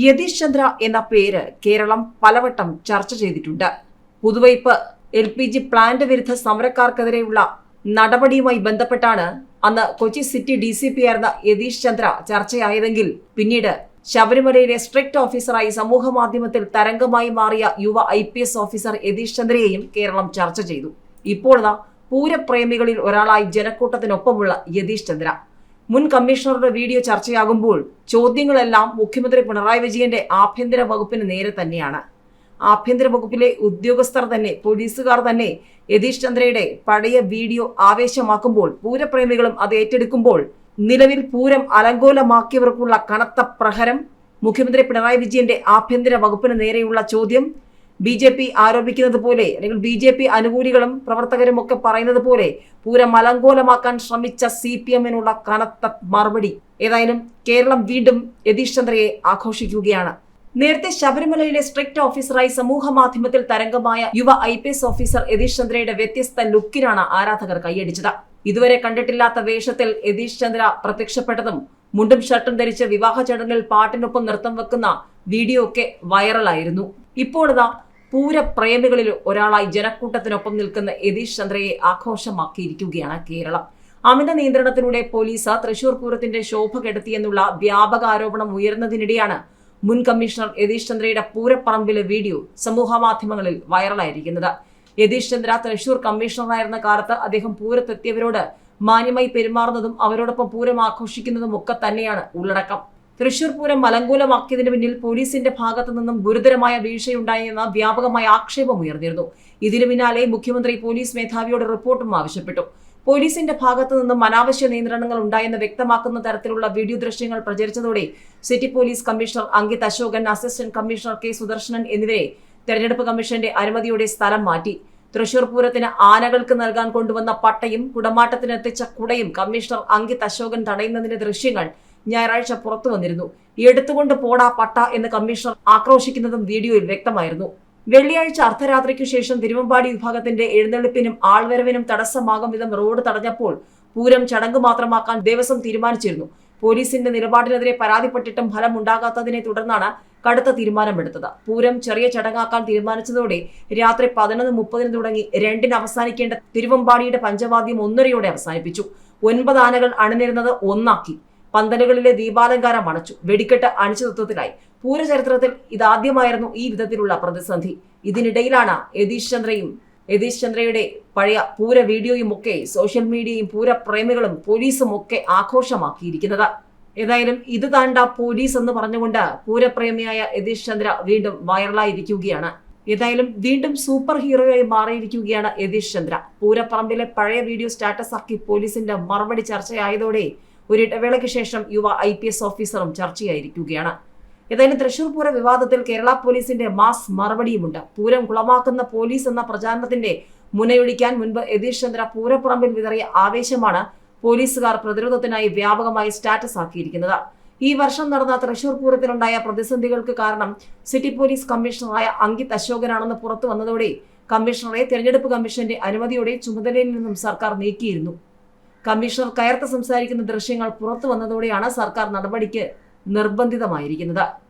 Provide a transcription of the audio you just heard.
യതീഷ് ചന്ദ്ര എന്ന പേര് കേരളം പലവട്ടം ചർച്ച ചെയ്തിട്ടുണ്ട്. Puthuvype L P G plant വിരുദ്ധ സമരക്കാർക്കെതിരെയുള്ള നടപടിയുമായി ബന്ധപ്പെട്ടാണ് അന്ന് Kochi city D C P ആയിരുന്ന യതീഷ് ചന്ദ്ര ചർച്ചയായതെങ്കിൽ പിന്നീട് ശബരിമലയിലെ സ്ട്രിക്ട് ഓഫീസറായി സമൂഹ മാധ്യമത്തിൽ തരംഗമായി മാറിയ യുവ I P S officer Yathish ചന്ദ്രയെയും Keralam ചർച്ച ചെയ്തു. ഇപ്പോൾ പൂരപ്രേമികളിൽ ഒരാളായി ജനക്കൂട്ടത്തിനൊപ്പമുള്ള യതീഷ് ചന്ദ്ര മുൻ കമ്മീഷണറുടെ വീഡിയോ ചർച്ചയാകുമ്പോൾ ചോദ്യങ്ങളെല്ലാം മുഖ്യമന്ത്രി പിണറായി വിജയന്റെ ആഭ്യന്തര വകുപ്പിന് നേരെ തന്നെയാണ്. ആഭ്യന്തര വകുപ്പിലെ ഉദ്യോഗസ്ഥർ തന്നെ പോലീസുകാർ തന്നെ യതീഷ് ചന്ദ്രയുടെ പഴയ വീഡിയോ ആവേശമാക്കുമ്പോൾ പൂരപ്രേമികളും അത് ഏറ്റെടുക്കുമ്പോൾ നിലവിൽ പൂരം അലങ്കോലമാക്കിയവർക്കുള്ള കനത്ത പ്രഹരം മുഖ്യമന്ത്രി പിണറായി വിജയന്റെ ആഭ്യന്തര വകുപ്പിന് നേരെയുള്ള ചോദ്യം ബി ജെ പി ആരോപിക്കുന്നത് പോലെ അല്ലെങ്കിൽ ബി ജെ പി അനുകൂലികളും പ്രവർത്തകരും ഒക്കെ പറയുന്നത് പോലെ പൂരം മലങ്കോലമാക്കാൻ ശ്രമിച്ച സി പി എമ്മിനുള്ള കനത്ത മറുപടി ഏതായാലും കേരളം വീണ്ടും യതീഷ് ചന്ദ്രയെ ആഘോഷിക്കുകയാണ്. നേരത്തെ ശബരിമലയിലെ സ്ട്രിക്ട് ഓഫീസറായി സമൂഹ മാധ്യമത്തിൽ തരംഗമായ യുവ I P S officer Yathish ചന്ദ്രയുടെ വ്യത്യസ്ത ലുക്കിനാണ് ആരാധകർ കൈയടിച്ചത്. ഇതുവരെ കണ്ടിട്ടില്ലാത്ത വേഷത്തിൽ യതീഷ് ചന്ദ്ര പ്രത്യക്ഷപ്പെട്ടതും മുണ്ടും ഷർട്ടും ധരിച്ച് വിവാഹ ചടങ്ങിൽ പാട്ടിനൊപ്പം നൃത്തം വെക്കുന്ന വീഡിയോ ഒക്കെ വൈറലായിരുന്നു. ഇപ്പോഴിതാ പൂരപ്രേമികളിൽ ഒരാളായി ജനക്കൂട്ടത്തിനൊപ്പം നിൽക്കുന്ന യതീഷ് ചന്ദ്രയെ ആഘോഷമാക്കിയിരിക്കുകയാണ് കേരളം. അമിത നിയന്ത്രണത്തിലൂടെ പോലീസ് തൃശൂർ പൂരത്തിന്റെ ശോഭ കെടുത്തിയെന്നുള്ള വ്യാപക ആരോപണം ഉയർന്നതിനിടെയാണ് മുൻ കമ്മീഷണർ യതീഷ് ചന്ദ്രയുടെ പൂരപ്പറമ്പിലെ വീഡിയോ സമൂഹമാധ്യമങ്ങളിൽ വൈറലായിരിക്കുന്നത്. യതീഷ് ചന്ദ്ര തൃശൂർ കമ്മീഷണറായിരുന്ന കാലത്ത് അദ്ദേഹം പൂരത്തെത്തിയവരോട് മാന്യമായി പെരുമാറുന്നതും അവരോടൊപ്പം പൂരം ആഘോഷിക്കുന്നതും ഒക്കെ തന്നെയാണ് ഉള്ളടക്കം. തൃശൂർ പൂരം മലങ്കൂലമാക്കിയതിന് പിന്നിൽ പോലീസിന്റെ ഭാഗത്തു നിന്നും ഗുരുതരമായ വീഴ്ചയുണ്ടായെന്ന വ്യാപകമായ ആക്ഷേപം ഉയർന്നിരുന്നു. ഇതിനു പിന്നാലെ മുഖ്യമന്ത്രി പോലീസ് മേധാവിയോട് റിപ്പോർട്ടും ആവശ്യപ്പെട്ടു. പോലീസിന്റെ ഭാഗത്തു നിന്നും അനാവശ്യ നിയന്ത്രണങ്ങൾ ഉണ്ടായെന്ന് വ്യക്തമാക്കുന്ന തരത്തിലുള്ള വീഡിയോ ദൃശ്യങ്ങൾ പ്രചരിച്ചതോടെ city police commissioner Ankit Ashokan assistant commissioner K Sudarshanan എന്നിവരെ തെരഞ്ഞെടുപ്പ് കമ്മീഷന്റെ അനുമതിയോടെ സ്ഥലം മാറ്റി. തൃശൂർ പൂരത്തിന് ആനകൾക്ക് നൽകാൻ കൊണ്ടുവന്ന പട്ടയും കുടമാട്ടത്തിന് എത്തിച്ച കുടയും കമ്മീഷണർ അങ്കിത് അശോകൻ തടയുന്നതിന്റെ ദൃശ്യങ്ങൾ ഞായറാഴ്ച പുറത്തു വന്നിരുന്നു. എടുത്തുകൊണ്ട് പോടാ പട്ട എന്ന് കമ്മീഷണർ ആക്രോശിക്കുന്നതും വീഡിയോയിൽ വ്യക്തമായിരുന്നു. വെള്ളിയാഴ്ച അർദ്ധരാത്രിക്കു ശേഷം തിരുവമ്പാടി വിഭാഗത്തിന്റെ എഴുന്നള്ളിപ്പിനും ആൾവരവിനും തടസ്സമാകും വിധം റോഡ് തടഞ്ഞപ്പോൾ പൂരം ചടങ്ങ് മാത്രമാക്കാൻ ദേവസ്വം തീരുമാനിച്ചിരുന്നു. പോലീസിന്റെ നിലപാടിനെതിരെ പരാതിപ്പെട്ടിട്ടും ഫലമുണ്ടാകാത്തതിനെ തുടർന്നാണ് കടുത്ത തീരുമാനമെടുത്തത്. പൂരം ചെറിയ ചടങ്ങാക്കാൻ തീരുമാനിച്ചതോടെ രാത്രി പതിനൊന്ന് മുപ്പതിന് തുടങ്ങി രണ്ടിന് അവസാനിക്കേണ്ട തിരുവമ്പാടിയുടെ പഞ്ചവാദ്യം ഒന്നരയോടെ അവസാനിപ്പിച്ചു. ഒൻപത് ആനകൾ അണിനിരുന്നത് ഒന്നാക്കി. പന്തലുകളിലെ ദീപാലങ്കാരം അണച്ചു. വെടിക്കെട്ട് അണിച്ചുതത്വത്തിനായി പൂരചരിത്രത്തിൽ ഇതാദ്യമായിരുന്നു ഈ വിധത്തിലുള്ള പ്രതിസന്ധി. ഇതിനിടയിലാണ് യതീഷ് ചന്ദ്രയും യതീഷ് ചന്ദ്രയുടെ പഴയ പൂര വീഡിയോയും ഒക്കെ സോഷ്യൽ മീഡിയയും പൂരപ്രേമികളും പോലീസും ഒക്കെ ആഘോഷമാക്കിയിരിക്കുന്നത്. ഏതായാലും ഇത് താണ്ട പോലീസ് എന്ന് പറഞ്ഞുകൊണ്ട് പൂരപ്രേമിയായ യതീഷ് ചന്ദ്ര വീണ്ടും വൈറലായിരിക്കുകയാണ്. ഏതായാലും വീണ്ടും സൂപ്പർ ഹീറോയായി മാറിയിരിക്കുകയാണ് യതീഷ് ചന്ദ്ര. പൂരപ്പറമ്പിലെ പഴയ വീഡിയോ സ്റ്റാറ്റസ് ആക്കി പോലീസിന്റെ മറുപടി ചർച്ചയായതോടെ ഒരു ഇടവേളയ്ക്ക് ശേഷം യുവ ഐ പി എസ് ഓഫീസറും ചർച്ചയായിരിക്കുകയാണ്. ഏതായാലും തൃശൂർ പൂര വിവാദത്തിൽ കേരള പോലീസിന്റെ മാസ് മറുപടിയുമുണ്ട്. പൂരം കുളമാക്കുന്ന പോലീസ് എന്ന പ്രചാരണത്തിന്റെ മുനയൊടിക്കാൻ മുൻപ് യതീഷ് ചന്ദ്ര പൂരപ്പറമ്പിൽ വിതറിയ ആവേശമാണ് പോലീസുകാർ പ്രതിരോധത്തിനായി വ്യാപകമായി സ്റ്റാറ്റസ് ആക്കിയിരിക്കുന്നത്. ഈ വർഷം നടന്ന തൃശൂർ പൂരത്തിലുണ്ടായ പ്രതിസന്ധികൾക്ക് കാരണം സിറ്റി പോലീസ് കമ്മീഷണറായ അങ്കിത് അശോകനാണെന്ന് പുറത്തു വന്നതോടെ കമ്മീഷണറെ തെരഞ്ഞെടുപ്പ് കമ്മീഷന്റെ അനുമതിയോടെ ചുമതലയിൽ നിന്നും സർക്കാർ നീക്കിയിരുന്നു. കമ്മീഷണർ കയർത്ത് സംസാരിക്കുന്ന ദൃശ്യങ്ങൾ പുറത്തു വന്നതോടെയാണ് സർക്കാർ നടപടിക്ക് നിർബന്ധിതമായിരിക്കുന്നത്.